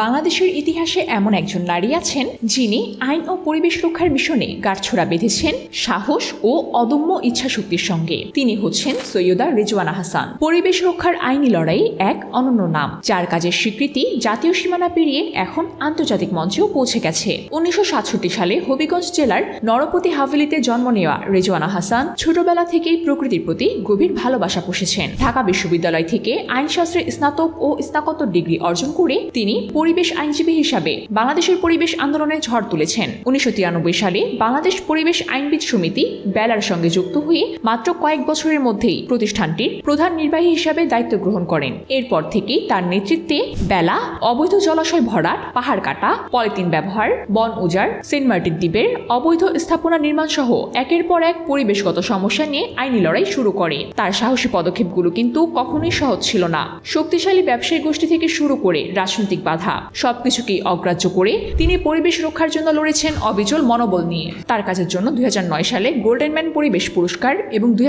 বাংলাদেশের ইতিহাসে এমন একজন নারী আছেন যিনি আইন ও পরিবেশ রক্ষার মিশনে গাছছড়া বেঁধেছেন সাহস ও অদম্য ইচ্ছাশক্তির সঙ্গে। তিনি হচ্ছেন সৈয়দা রেজওয়ানা হাসান পরিবেশ রক্ষার আইনি লড়াই এক অনন্য নাম। যার কাজের স্বীকৃতি জাতীয় সীমানা পেরিয়ে এখন আন্তর্জাতিক মঞ্চেও পৌঁছে গেছে। উনিশশো সাতষট্টি সালে হবিগঞ্জ জেলার নরপতি হাভেলিতে জন্ম নেওয়া রেজওয়ানা হাসান ছোটবেলা থেকেই প্রকৃতির প্রতি গভীর ভালোবাসা পুষেছেন। ঢাকা বিশ্ববিদ্যালয় থেকে আইনশাস্ত্রে স্নাতক ও স্নাতকোত্তর ডিগ্রি অর্জন করে তিনি পরিবেশ আইনজীবী হিসাবে বাংলাদেশের পরিবেশ আন্দোলনে ঝড় তুলেছেন। উনিশশো তিরানব্বই সালে বাংলাদেশ পরিবেশ আইনবিদ সমিতি বেলার সঙ্গে যুক্ত হয়ে মাত্র কয়েক বছরের মধ্যেই প্রতিষ্ঠানটির প্রধান নির্বাহী হিসাবে দায়িত্ব গ্রহণ করেন। এরপর থেকেই তার নেতৃত্বে বেলা, অবৈধ জলাশয় ভরাট, পাহাড় কাটা, পলিথিন ব্যবহার, বন উজাড়, সেন্ট মার্টিন দ্বীপের অবৈধ স্থাপনা নির্মাণ সহ একের পর এক পরিবেশগত সমস্যা নিয়ে আইনি লড়াই শুরু করে। তার সাহসী পদক্ষেপগুলো কিন্তু কখনোই সহজ ছিল না। শক্তিশালী ব্যবসায়ী গোষ্ঠী থেকে শুরু করে রাজনৈতিক বাধা সবকিছুকেই অগ্রাহ্য করে তিনি পরিবেশ রক্ষার জন্য লড়েছেন অবিচল মনোবল নিয়ে। তার কাজের জন্য দুই সালে গোল্ডেন ম্যান পরিবেশ পুরস্কার এবং দুই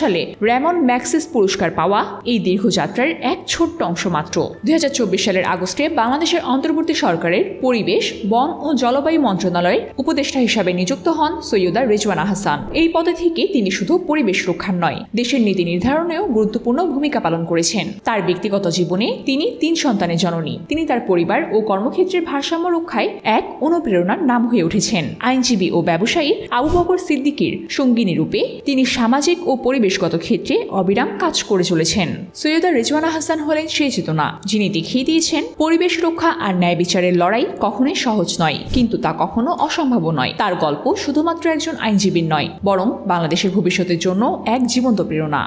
সালে র্যামন ম্যাক্সিস পুরস্কার পাওয়া এই দীর্ঘযাত্রার এক ছোট্ট অংশ মাত্র। দুই সালের আগস্টে বাংলাদেশের অন্তর্বর্তী সরকারের পরিবেশ, বন ও জলবায়ু মন্ত্রণালয়ের উপদেষ্টা হিসাবে নিযুক্ত হন সৈয়দা রেজওয়ানা হাসান এই পদে থেকে তিনি শুধু পরিবেশ রক্ষার নয়, দেশের নীতি নির্ধারণেও গুরুত্বপূর্ণ ভূমিকা পালন করেছেন। তার ব্যক্তিগত জীবনে তিনি তিন সন্তানের জননী। তিনি তার পরিবার ও কর্মক্ষেত্রের ভারসাম্য রক্ষায় এক অনুপ্রেরণার নাম হয়ে উঠেছেন। আইনজীবী ও ব্যবসায়ী আবু বকর সিদ্দিকীর সঙ্গিনী রূপে তিনি সামাজিক ও পরিবেশগত ক্ষেত্রে অবিরাম কাজ করে চলেছেন। সৈয়দা রেজওয়ানা হাসান হলেন সেই চেতনা, যিনি দেখিয়ে দিয়েছেন, পরিবেশ রক্ষা আর ন্যায় বিচারের লড়াই কখনোই সহজ নয়, কিন্তু তা কখনো অসম্ভব নয়। তার গল্প শুধুমাত্র একজন আইনজীবীর নয়, বরং বাংলাদেশের ভবিষ্যতের জন্য এক জীবন্ত প্রেরণা।